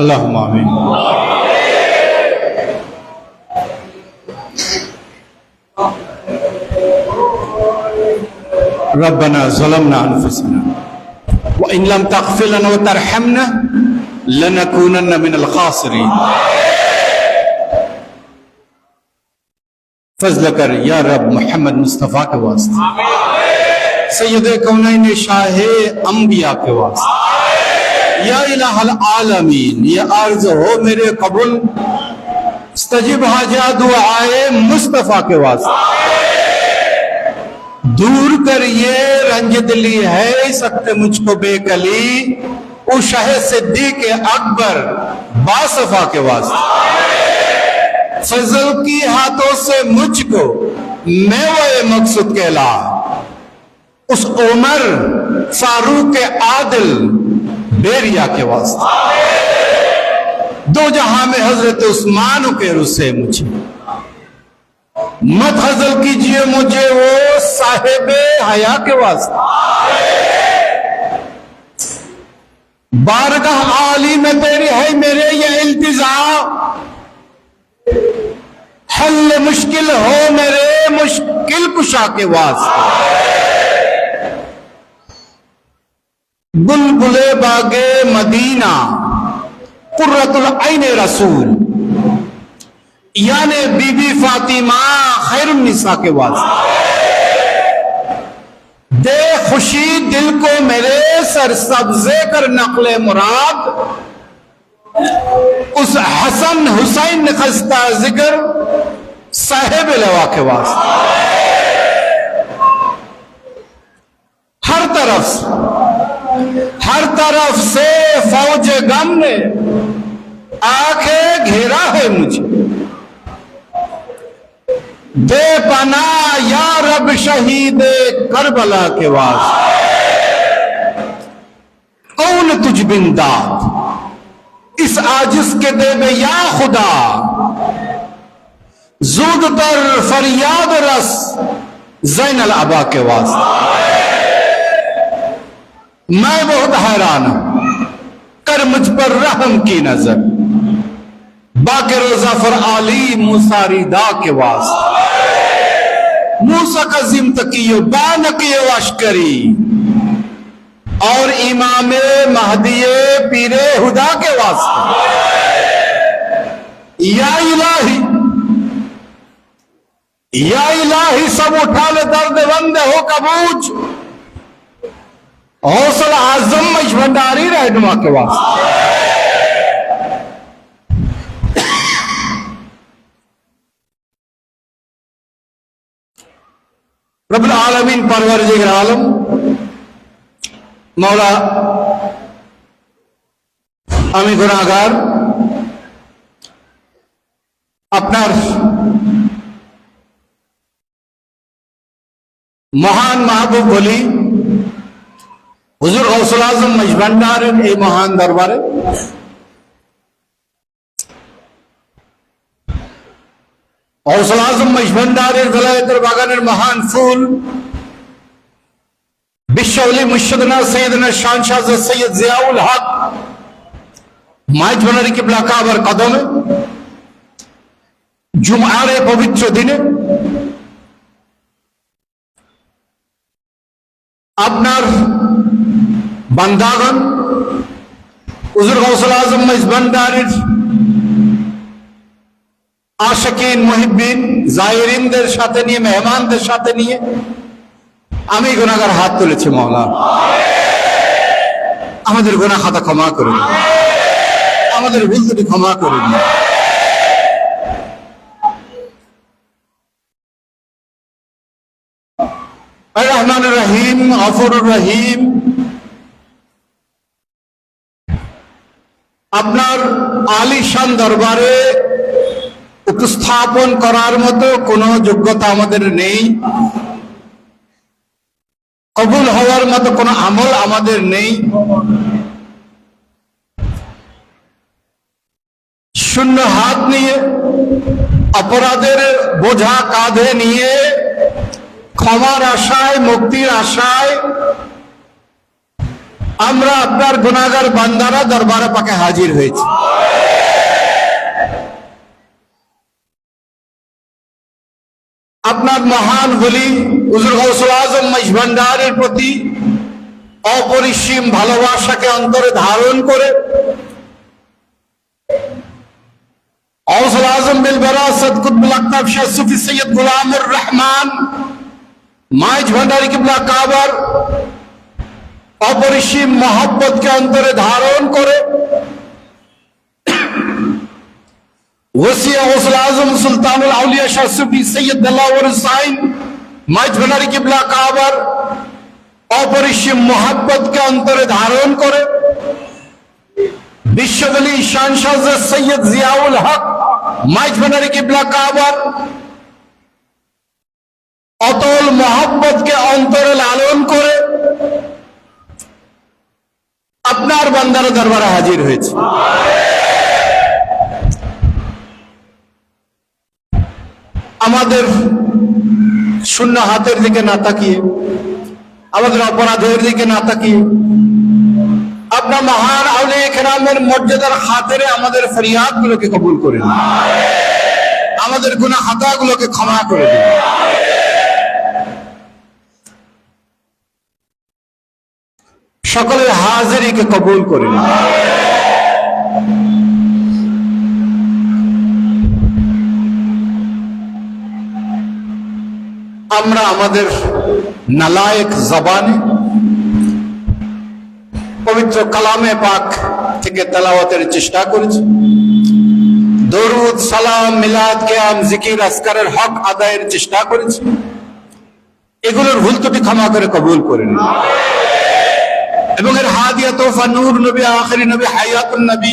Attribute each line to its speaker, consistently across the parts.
Speaker 1: اللهم آمين. ربنا ظلمنا أنفسنا. وإن لم تغفر لنا وترحمنا لنكونن من الخاسرين. فضل کر یا رب محمد مصطفیٰ کے واسطے سید کونین شاہ انبیاء کے واسطے یا الہ العالمین، یہ عرض ہو میرے قبول استجب حاجہ دعائے مصطفیٰ کے واسطے۔ دور کر یہ رنج دلی ہے سکتے مجھ کو بے کلی۔ او شہ صدیق اکبر باصفا کے واسطے۔ فضل کی ہاتھوں سے مجھ کو میں وہ مقصد کہلا۔ اس عمر، فاروق عادل بیریا کے واسطے۔ دو جہاں میں حضرت عثمان کے رسے مجھے۔ مت حضل کیجیے مجھے وہ صاحب حیا کے واسطے۔ بارگاہ عالی میں تیری ہے میرے یہ التزام حل مشکل ہو میرے مشکل کشا کے واسطے۔ بلبل باغ مدینہ، قرۃ العین رسول۔ یعنی بی بی فاطمہ خیر النساء کے واسطے دے خوشی دل کو میرے سر سبزے کر نقل مراد۔ اس حسن حسین خستہ ذکر صاحب لوا کے واسطے ہر طرف سے طرف سے فوج غم نے آنکھیں گھیرا ہے مجھے۔ دے پنا یا رب شہید کربلا کے واسطے کون تجھ بنداد اس آجز کے دے میں یا خدا؟ زود تر فریاد رس زین العبا کے واسطے میں بہت حیران ہوں۔ کر مجھ پر رحم کی نظر۔ باقر ظفر علی مساری دا کے واسطے۔ موسا کا ذم تکیو بانکی واشکری اور امام مہدی پیر ہدا کے واسطے۔ یا الہی۔ یا الہی سب اٹھا لے درد بند ہو کبوج हौसला आजम मशवंदारी रहनुमा के वास्ते रबुल आलमीन परवर आलम मौला আমি গুণাগার আপনার মহান মাহবুব বলি হুজুর গৌসুল আজম মজবান্ডারের এই মহান দরবারে গৌসুল আজম মজবান্ডারের বেলায়েতের বাগানের মহান ফুল বিশ্বলি মুর্শিদনা সৈয়দনা শান শাহ সৈয়দ জিয়াউল হক মাইজ বনারি কিবলা কাবার কদমে জুমারে পবিত্র দিনে আপনার বান্দাগণ, হুজুর গৌসুল আজম মেজবান্ডারির আশকিন মুহিবিন জাহিরিনদের সাথে নিয়ে, মেহমানদের সাথে নিয়ে আমি গুনাগার হাত তুলেছি মহলা আমাদের গুনা খাতা ক্ষমা করে আমাদের ভুল ক্ষমা করে দিন। রহমান রহিম গফুর রহিম আপনার আলিশান দরবারে উপস্থাপন করার মতো কোনো যোগ্যতা আমাদের নেই। কবুল হওয়ার মতো কোনো আমল আমাদের নেই। শূন্য হাত নিয়ে, অপরাধের বোঝা কাঁধে নিয়ে ক্ষমার আশায়, মুক্তির আশায় আমরা আপনার গুনাগার বান্দারা দরবারে পাকে হাজির হয়েছি। আপনার মহান বলি মজভান্ডারের প্রতি অপরিসীম ভালোবাসাকে অন্তরে ধারণ করে গৌসুল আজম বিল বেরাসত কুতবুল আক্তাব শাহ সুফি সৈয়দ গুলামুর রহমান মাইজ ভান্ডারি কিবলা কাবার অপরিসীম মহব্বতকে অন্তরে ধারণ করে ওসিয়া গৌসুল আজম সুলতানুল আউলিয়া শাহ সুফি সৈয়দ দাল্লাহর হুসাইন মাইজ ভান্ডারি কিবলা কাবার অপরিসীম মহাব্বতকে অন্তরে ধারণ করে বিশ্ববলী শান শাহ সৈয়দ জিয়াউল হক মাইজ ভান্ডারি কিবলা কাবার অতল মহাব্বতকে অন্তরে লালন করে আপনার বান্দার দরবারে হাজির হয়েছে। আমাদের শূন্য হাতের দিকে না তাকিয়ে, আমাদের অপরাধের দিকে না তাকিয়ে, আপনার মহান আউলে খেরামের মর্যাদার খাতেরে আমাদের ফরিয়াদ গুলোকে কবুল করে আমাদের গুনা হাতা গুলোকে ক্ষমা করে দিন। সকলের হাজিরিকে কবুল করে নিন। আমরা আমাদের নালায়েক জবানে পবিত্র কালামে পাক থেকে তেলাওয়াতের চেষ্টা করেছি। দরুদ, সালাম, মিলাদ, কেয়াম, জিকির আসকারের হক আদায়ের চেষ্টা করেছি। এগুলোর ভুল ত্রুটি ক্ষমা করে কবুল করে নিন। এবং এর হাদিয়া তোফা নূর নবী, আখরি নবী, হায়াতুন নবী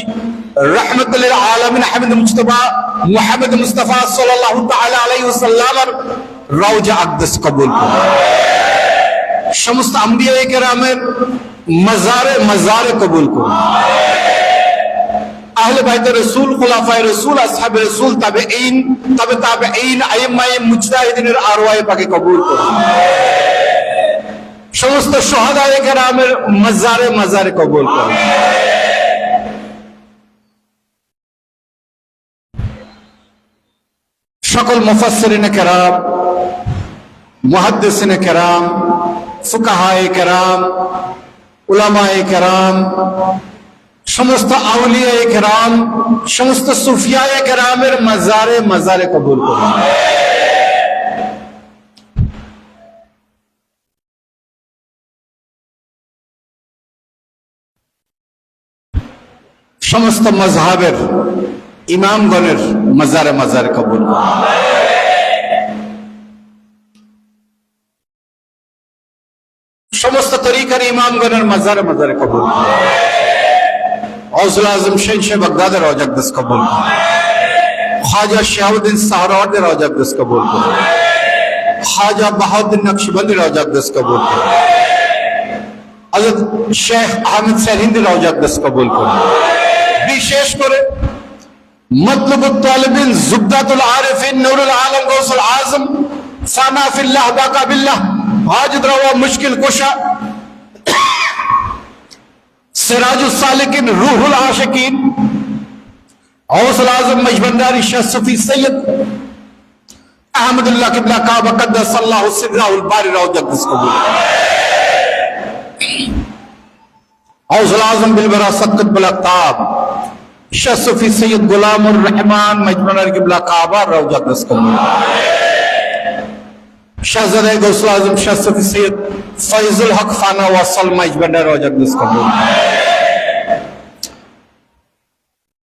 Speaker 1: রহমতুল্লিল আলমিন হামিদ মুস্তফা মুহাম্মদ মুস্তফা সাল্লাল্লাহু তাআলা আলাইহি ওয়াসাল্লামের রওজা আকদাস কবুল সমস্ত আম্বিয়া কেরামের মাজারে মাজারে কবুল করুন। আহলে বাইতে রসুল, খুলাফায়ে রসুল, আসহাবে রসুল তবে এইন তবে তবে এইন আইমায়ে মুজতাহিদিনের আরওয়ায়ে পাকে কবুল করুন। সমস্ত সহাদায় কেরামের মাজারে মাজারে কবুল করুন সকল মুফাসসিরিনে কেরাম কেরাম, ফুকাহায়ে কেরাম, উলামায়ে কেরাম, সমস্ত আউলিয়ায়ে কেরাম, সমস্ত সুফিয়ায়ে কেরামের মাজারে মাজারে কবুল করুন সমস্ত মজহাবের ইমামগণের মাজারে মাজারে কবুল সমস্ত তরিকার ইমামগণের মাজারে মাজারে কবুল গৌসুল আজম শেখ বাগদাদের রজাকদাস কবুল খাজা শাহাবুদ্দিন সাহরাওয়ার্দের রজাকদাস কবুল খাজা বাহাউদ্দিন নকশবন্দি রজাকদাস কবুল শেখ আহমেদ সাহিন্দি রজাকদাস কবুল করুন। বিশেষ করে মতলব তালিবিন জুবদাতুল আরিফিন, নুরুল আলম, গৌসুল আজম সানা ফিল্লাহ, বাকা রওয়া, মুশকিল কুশা সিরাজুল রুহুল আশিকিন গৌসুল আজম, মজবন্দারি শাহ সুফি, সৈয়দ আহমদুল্লাহ কিবলা, কাবা কদ্দাস আল্লাহু সিররাহুল বারি রওজাকদাস কবুল। গৌসুল আজম বিল বিরাসত কুতবুল আক্তাব শাহ সুফি সৈয়দ গোলামুর রহমান মজবুনার কিবলা কাবা রওজাকদাস কবুল শাহজাদা গৌসুল আজম শাহ সুফি সৈয়দ ফয়জুল হক ফানা ওয়াসাল মাইজবান্ডার রওজাকদাস কবুল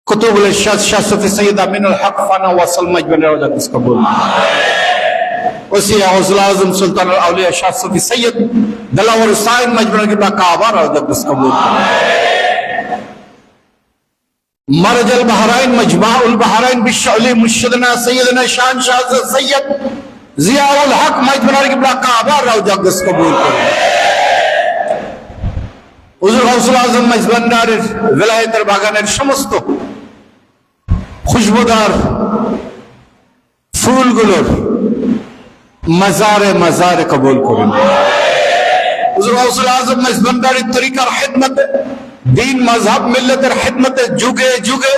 Speaker 1: কুতুবুল ইরশাদ শাহ সুফি সৈয়দ আমিনুল হক ফানা ওয়াসাল মাইজবান্ডার রওজাকদাস কবুল ওসিয়া গৌসুল আজম সুলতানুল আউলিয়া শাহ সুফি সৈয়দ দলাওয়ার হুসাইন মজবুনার কিবলা কাবা রওজাকদাস মারাজাল বাহরাইন, মজমাউল বাহরাইন বিশ্ব আলী মুর্শিদনা, সৈয়দনা শান শাহজাদ সৈয়দ জিয়াউল হক মাইজমানার কিবলা কাবা রাউজা গস কবুল করে হুজুর গাউসুল আজম মাইজমানারের ভিলায়াতের বাগানের সমস্ত খুশবুদার ফুলগুলোর মাজারে মাজারে কবুল করুন। হুজুর গাউসুল আজম মাইজমানারের তরিকার খেদমতে দিন মাযহাব মিল্লাতের হেদমতে যুগে যুগে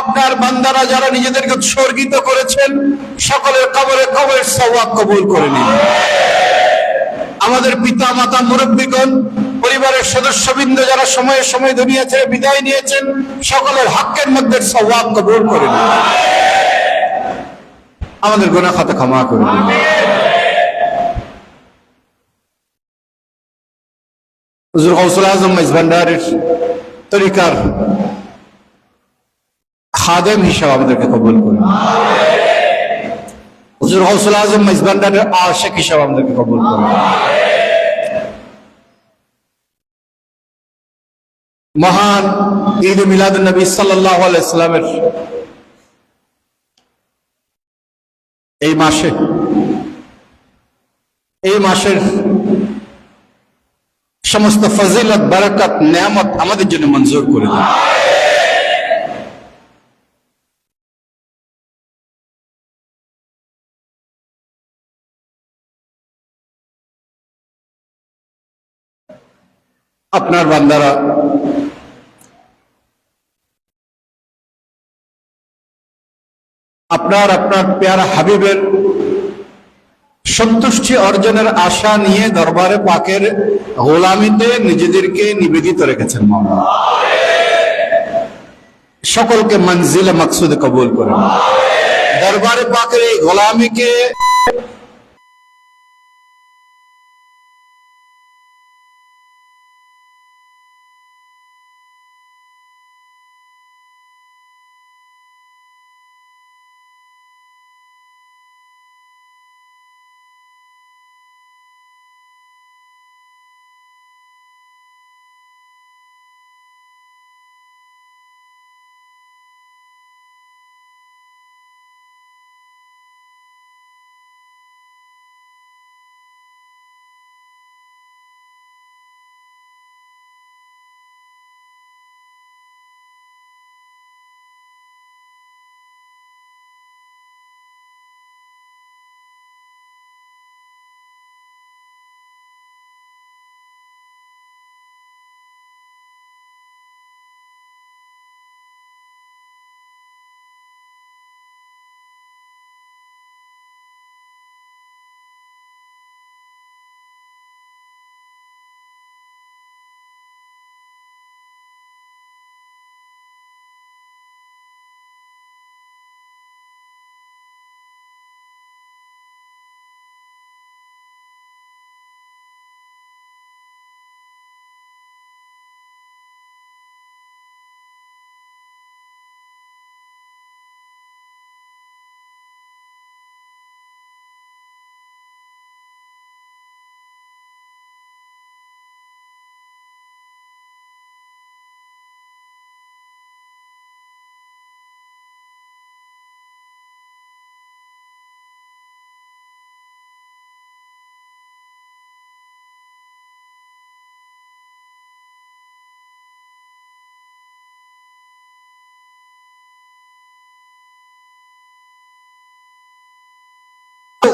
Speaker 1: আপনার বান্দারা যারা নিজেদেরকে উৎসর্গিত করেছেন, সকলের কবরে কবরের সওয়াব কবুল করে নিন। আমাদের পিতা মাতা মুরব্বীগণ, পরিবারের সদস্যবৃন্দ যারা সময়ে সময় দুনিয়া ছেড়ে বিদায় নিয়েছেন, সকলের হকের মধ্যে সওয়াব কবুল করে নিন। আমাদের গোনা খাতা ক্ষমা করে দিন। হুজুর গৌসুল আজম মেজবান্ডারের তরিকার খাদেম হিসাবে আমাদেরকে কবুল করুন হুজুর গৌসুল আজম মেজবান্ডারের আশেক হিসাবে আমাদেরকে কবুল করুন মহান ঈদ মিলাদ নবী সাল্লাহ আলাইসালামের এই মাসে এই মাসের সমস্ত ফজিলত, বারাকাত, নিয়ামত আমাদের জন্য মঞ্জুর করে দিন আপনার বান্দারা, আপনার আপনার পেয়ারা হাবিবের সন্তুষ্টি অর্জনের আশা নিয়ে দরবারে পাকের গোলামিতে নিজেদেরকে নিবেদিত রেখেছেন মামলা সকলকে মঞ্জিলে মকসুদ কবুল করেন। দরবারে পাকের এই গোলামিকে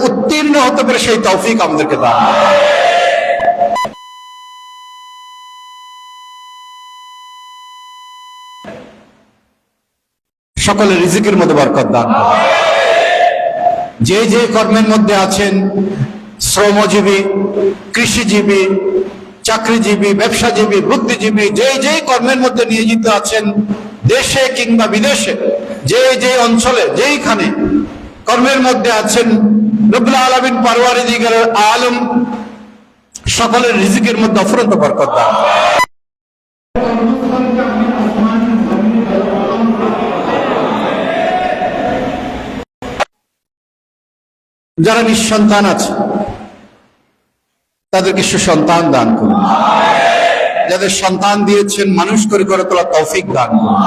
Speaker 1: উত্তীর্ণ হতে পারে সেই তৌফিক আমাদেরকে দান। সকলের রিজিকের মধ্যে বরকত দান যে যে কর্মের মধ্যে আছেন, শ্রমজীবী, কৃষিজীবী, চাকরিজীবী, ব্যবসাজীবী, বুদ্ধিজীবী, যে যে কর্মের মধ্যে নিয়োজিত আছেন, দেশে কিংবা বিদেশে, যে যে অঞ্চলে, যেইখানে কর্মের মধ্যে আছেন রবুল্লা আলমিন পারওয়ারি দিগের আলম সকলের রিজিকের মধ্যে অফরন্ত বরকত দান। যারা নিঃসন্তান আছে, তাদেরকে সুসন্তান দান করুন। যাদের সন্তান দিয়েছেন, মানুষ করে করে তোলা তৌফিক দান করুন।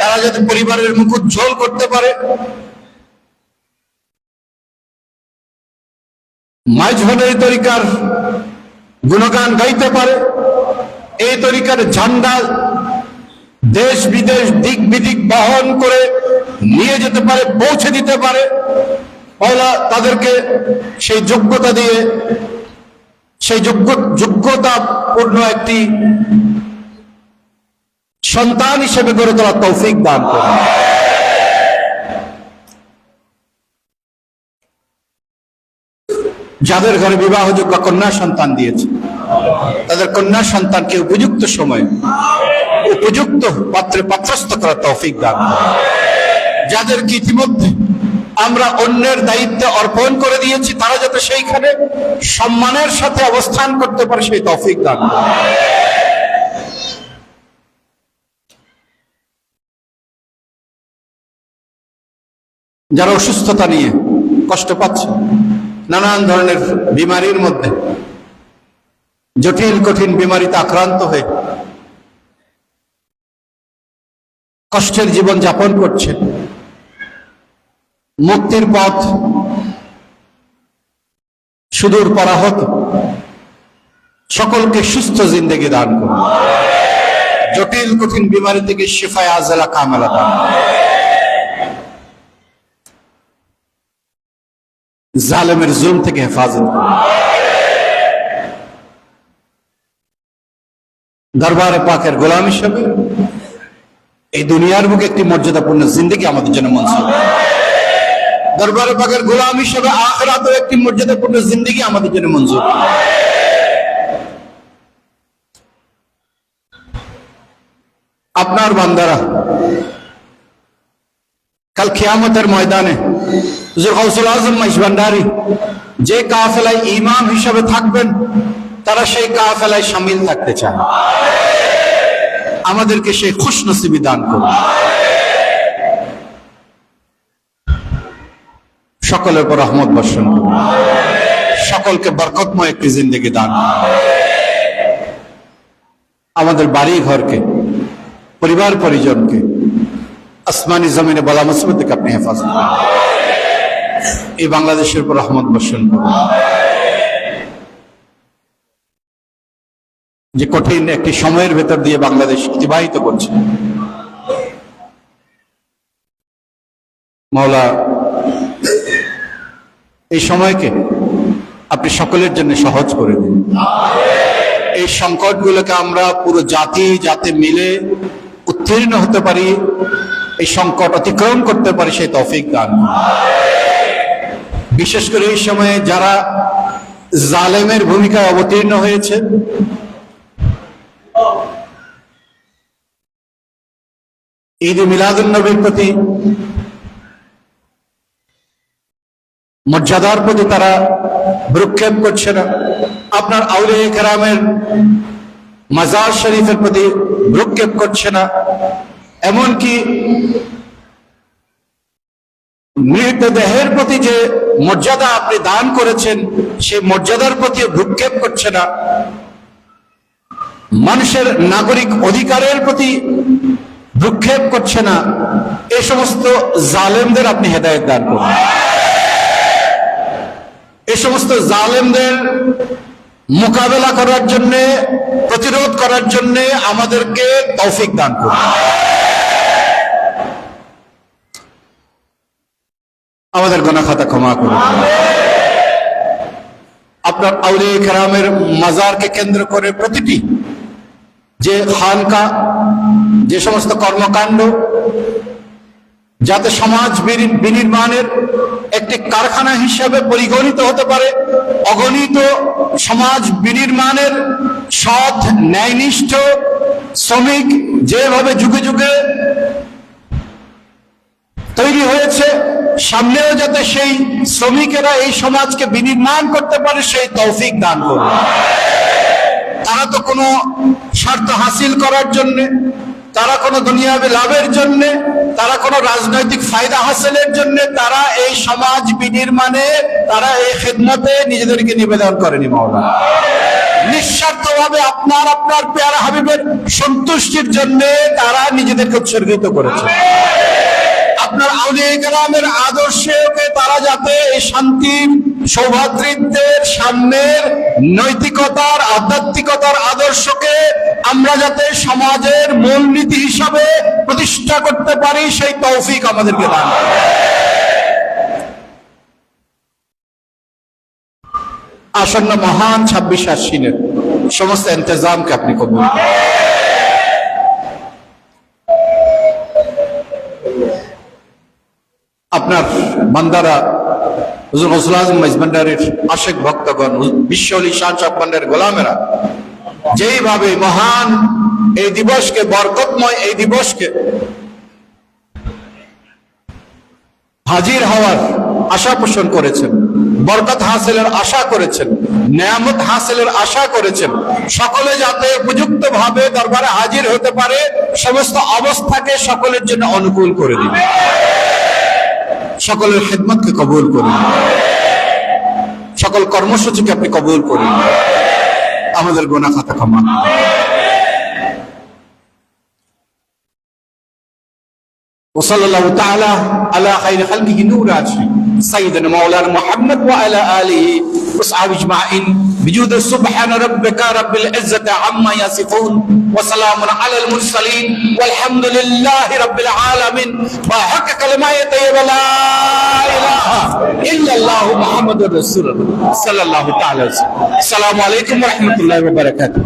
Speaker 1: তারা যাতে পরিবারের মুখ উজ্জ্বল করতে পারে মাঝহনের তরিকার গুণগান গাইতে পারে, এই তরিকার ঝান্ডা দেশ বিদেশ দিক বিদিক বহন করে নিয়ে যেতে পারে, পৌঁছে দিতে পারে। মৌলা তাদেরকে সেই যোগ্যতা দিয়ে, সেই যোগ্য, যোগ্যতাপূর্ণ একটি সন্তান হিসেবে গড়ে তোলার তৌফিক দান করুন। যাদের ঘরে বিবাহযোগ্য কন্যা সন্তান দিয়েছে, তাদের কন্যা সন্তানকে উপযুক্ত সময়ে উপযুক্ত পাত্রে পাত্রস্থ করার তৌফিক দান যাদেরকে ইতিমধ্যে আমরা অন্যের দায়িত্বে অর্পণ করে দিয়েছি, তারা যাতে সেইখানে সম্মানের সাথে অবস্থান করতে পারে, সেই তৌফিক দান যারা অসুস্থতা নিয়ে কষ্ট পাচ্ছে নানান ধরনের বিমারির মধ্যে, জটিল কঠিন বিমারিতে আক্রান্ত হয়ে কষ্টের জীবন যাপন করছেন। মুক্তির পথ সুদূর পরাহত। সকলকে সুস্থ জিন্দেগি দান করুন। জটিল কঠিন বিমারি থেকে শিফায় আজলা কামেলা দান জালেমের জুম থেকে হেফাজত করুন দরবারে পাকের গোলাম হিসেবে এই দুনিয়ার বুকে একটি মর্যাদাপূর্ণ জিন্দগি আমাদের জন্য মঞ্জুর। দরবারে পাকের গোলাম হিসেবে আখরাতেও একটি মর্যাদাপূর্ণ জিন্দগি আমাদের জন্য মঞ্জুর। আপনার বান্দারা, কাল খিয়ামতের ময়দানে গৌসুল আজম মাইশ ভান্ডারি যে কাফেলায় ইমাম হিসাবে থাকবেন, তারা সেই কাফেলায় সামিল থাকতে চান। আমাদেরকে সেই খুশ নসিবি দান করুন। সকলের উপর রহমত বর্ষণ করুন। সকলকে বরকতময় একটি জিন্দগি দান আমাদের বাড়ি ঘরকে পরিবার পরিজনকে, আসমানি জমিনে বলা মুসিবত থেকে আপনি হেফাজত করুন। এই বাংলাদেশের উপর রহমত বর্ষণ করুন। যে কঠিন একটি সময়ের ভেতর দিয়ে বাংলাদেশ অতিবাহিত করছে। মাওলা এই সময়কে আপনি সকলের জন্য সহজ করে দিন। এই সংকটগুলোকে আমরা পুরো জাতি যাতে মিলে উত্তীর্ণ হতে পারি, এই সংকট অতিক্রম করতে পারি, সেই তফিক দান। বিশেষ করে এই সময়ে যারা জালেমের ভূমিকায় অবতীর্ণ হয়েছে। ঈদ মিলাদুল নবীর প্রতি মর্যাদার প্রতি তারা ভ্রুক্ষেপ করছে না। আপনার আউলে কেরামের মাজার শরীফের প্রতি ভ্রুক্ষেপ করছে না। এমনকি মৃতদেহের প্রতি যে মর্যাদা আপনি দান করেছেন সেই মর্যাদার প্রতি ভ্রুক্ষেপ করছে না। মানুষের নাগরিক অধিকারের প্রতি ভ্রুক্ষেপ করছে না। এ সমস্ত জালেমদের আপনি হেদায়ত দান করুন। এ সমস্ত জালেমদের মোকাবেলা করার জন্যে, প্রতিরোধ করার জন্যে আমাদেরকে তৌফিক দান করুন। আমাদের গোনা খাতা ক্ষমা করুন। আপনার আউলে কেরামের মাজারকে কেন্দ্র করে প্রতিটি যে খানকা, যে সমস্ত কর্মকাণ্ড, যাতে সমাজ বিনির্মাণের একটি কারখানা হিসাবে পরিগণিত হতে পারে, অগণিত সমাজ বিনির্মাণের সৎ, ন্যায়নিষ্ঠ শ্রমিক যেভাবে যুগে যুগে তৈরি হয়েছে। সামনেও যাতে সেই শ্রমিকেরা এই সমাজকে বিনির্মাণ করতে পারে, সেই তৌফিক দান করবে তারা তো কোনো স্বার্থ হাসিল করার জন্য, তারা কোনো দুনিয়াবী লাভের জন্য, তারা কোনো রাজনৈতিক ফায়দা হাসিলের জন্য, তারা এই সমাজ বিনির্মাণে, তারা এই খেদমতে নিজেদেরকে নিবেদন করেনি মাওলা নিঃস্বার্থভাবে আপনার আপনার পেয়ারা হাবিবের সন্তুষ্টির জন্য তারা নিজেদেরকে উৎসর্গিত করেছে। আপনার আউলিয়া কালামের আদর্শকে তারা যাতে এই শান্তির সৌভাতৃত্বের সামনের নৈতিকতার, আধ্যাত্মিকতার আদর্শকে আমরা যাতে সমাজের মূলনীতি হিসাবে প্রতিষ্ঠা করতে পারি, সেই তৌফিক আমাদেরকে দান আসন্ন মহান ছাব্বিশ আশ্বিনের সমস্ত ইন্তজামকে আপনি কবুল আপনার বান্দারা হুজুর গৌসুল আজম মাইজবান্ডারের আশেক ভক্তগণ বিশ্বলি শান সাহেবের গোলামেরা, যেইভাবে মহান এই দিবসকে, বরকতময় এই দিবসকে হাজির হওয়ার আশা পোষণ করেছেন, বরকত হাসিলের আশা করেছেন, নিয়ামত হাসিলের আশা করেছেন, সকলে যাতে উপযুক্ত ভাবে দরবারে হাজির হতে পারে, সমস্ত অবস্থাকে সকলের জন্য অনুকূল করে দিন সকলের খেদমতকে কবুল করুন সকল কর্মসূচিকে আপনি কবুল করুন আমাদের গোনা খাতা ক্ষমা করুন। وصلى الله تعالى على خير خلقه نور عرشه سيدنا مولانا محمد وعلى اله وصحبه اجمعين بجود سبحان ربك رب العزه عما يصفون وسلام على المرسلين والحمد لله رب العالمين وحق كلمه طيبه لا اله الا الله محمد رسول الله صلى الله تعالى وسلم السلام عليكم ورحمه الله وبركاته